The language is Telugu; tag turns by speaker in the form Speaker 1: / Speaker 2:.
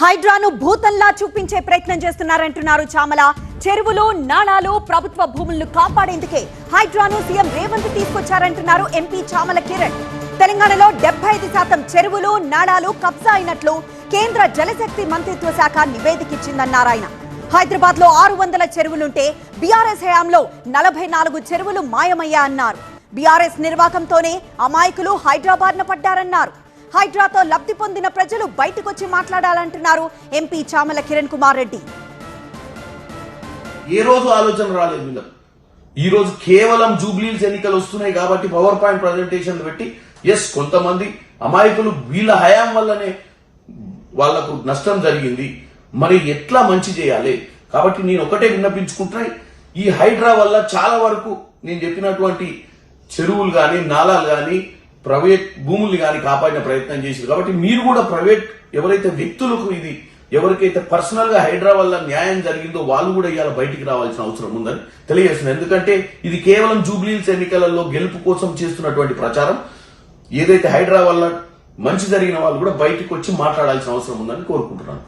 Speaker 1: హైడ్రాను భూతంలా చూపించే ప్రయత్నం చేస్తున్నారంటున్నారు చామల. చెరువులు నాళాలు ప్రభుత్వ భూములను కాపాడేందుకే హైడ్రాను సీఎం రేవంత్ తీసుకొచ్చారంటున్నారు ఎంపీ చామల కిరణ్. తెలంగాణలో డెబ్బై ఐదు శాతం చెరువులు నాళాలు కబ్జా అయినట్లు కేంద్ర జలశక్తి మంత్రిత్వ శాఖ నివేదిక ఇచ్చిందన్నారాయన హైదరాబాద్లో ఆరు వందల చెరువులుంటే బీఆర్ఎస్ హయాంలో నలభై నాలుగు చెరువులు మాయమయ్యా అన్నారు బీఆర్ఎస్ నిర్వాకంతోనే అమాయకులు హైదరాబాద్న పడ్డారన్నారు. హైడ్రాతో లబ్ధి పొందిన ప్రజలు బయటకొచ్చి మాట్లాడాలంటున్నారు ఎంపీ చామల కిరణ్ కుమార్ రెడ్డి.
Speaker 2: ఏ రోజు ఆలోచన రాలేదు వీళ్ళకి? ఈ రోజు కేవలం జూబ్లీల్స్ ఎన్నికలు వస్తున్నాయి కాబట్టి పవర్ పాయింట్ ప్రజెంటేషన్ పెట్టి ఎస్ కొంతమంది అమాయకులు వీళ్ళ హయాం వల్లనే వాళ్ళకు నష్టం జరిగింది. మరి ఎట్లా మంచి చేయాలి? కాబట్టి నేను ఒకటే విన్నపించుకుంటున్నాయి ఈ హైడ్రా వల్ల చాలా వరకు నేను చెప్పినటువంటి చెరువులు కానీ నాలాలు కానీ ప్రైవేట్ భూముల్ని కానీ కాపాడిన ప్రయత్నం చేసింది. కాబట్టి మీరు కూడా ప్రైవేట్ ఎవరైతే వ్యక్తులకు ఇది ఎవరికైతే పర్సనల్గా హైడ్రా వల్ల న్యాయం జరిగిందో వాళ్ళు కూడా ఇవాళ బయటికి రావాల్సిన అవసరం ఉందని తెలియజేస్తున్నారు ఎందుకంటే ఇది కేవలం జూబ్లీల్స్ ఎన్నికలలో గెలుపు కోసం చేస్తున్నటువంటి ప్రచారం. ఏదైతే హైడ్రా వల్ల మంచి జరిగిన వాళ్ళు కూడా బయటకు వచ్చి మాట్లాడాల్సిన అవసరం ఉందని కోరుకుంటున్నాను.